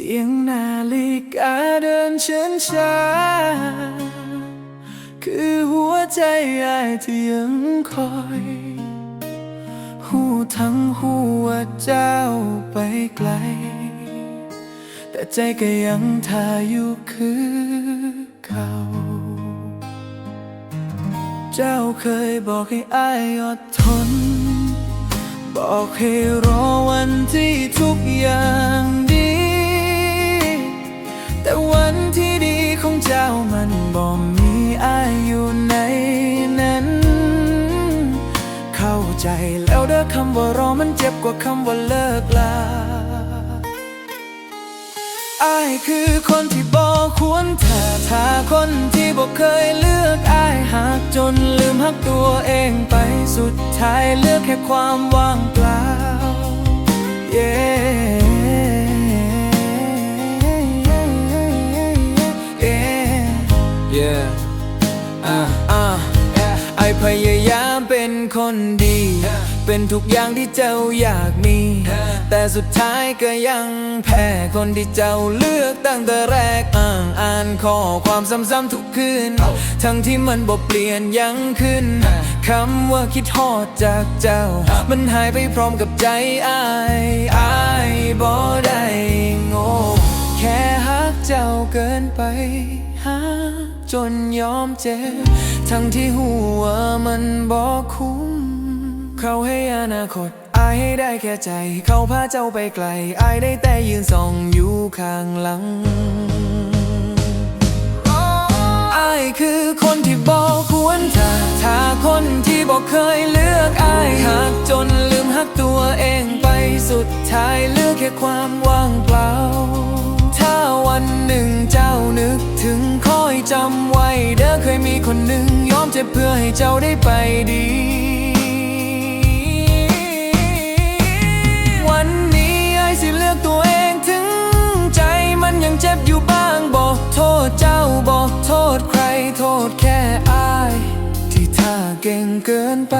สียงนาฬิกาเดินช้าช้า คือหัวใจอายที่ยังคอยหูทั้งหัวเจ้าไปไกล แต่ใจก็ยังทาอยู่คือเขา เจ้าเคยบอกให้อายอดทน บอกให้รอวันที่ทุกอย่างดี เจ้ามันบ่มีอายอยู่ในนั้น เข้าใจแล้วเด้อคำว่ารอมันเจ็บกว่าคำว่าเลิกลาอายคือคนที่บอกควรถ้าถ้าคนที่บอกเคยเลือกอายหักจนลืมหักตัวเองไปสุดท้ายเลือกแค่ความว่างเปล่า yeah yeah อะอะไอพยายามเป็นคนดีเป็นทุกอย่างที่เจ้าอยากมีแต่สุดท้ายก็ยังแพ้คนที่เจ้าเลือกตั้งแต่แรกอ่างอ่านข้อความซ้ำๆทุกคืนทั้งที่มันบ่เปลี่ยนยังขึ้นคำว่าคิดฮอดจากเจ้ามันหายไปพร้อมกับใจอายอายบ่ได้โง่แค่ฮักเจ้าเกินไป จนยอมเจ็บ ทั้งที่หัวมันบอกคุ้ม เขาให้อนาคต อายให้ได้แค่ใจ เขาพาเจ้าไปไกล อายได้แต่ยืนส่องอยู่ข้างหลัง อายคือคนที่บอกควรถ้าถ้าคนที่บอกเคยเลือกอายหักจนลืมหักตัวเองไปสุดท้ายเหลือกแค่ความว่าง คยมีคนหนึ่งยอมเจ็บเพื่อให้เจ้าได้ไปดี วันนี้ไอ้สิเลือกตัวเองถึงใจมันยังเจ็บอยู่บ้างบอกโทษเจ้าบอกโทษใครโทษแค่อาย ที่ท่าเก่งเกินไป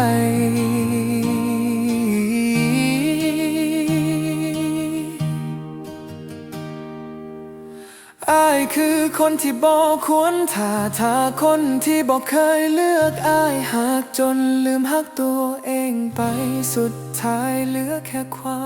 อายคือคนที่บอกควรท่าท่าคนที่บอกเคยเลือกอายหักจนลืมหักตัวเองไปสุดท้ายเหลือแค่ความ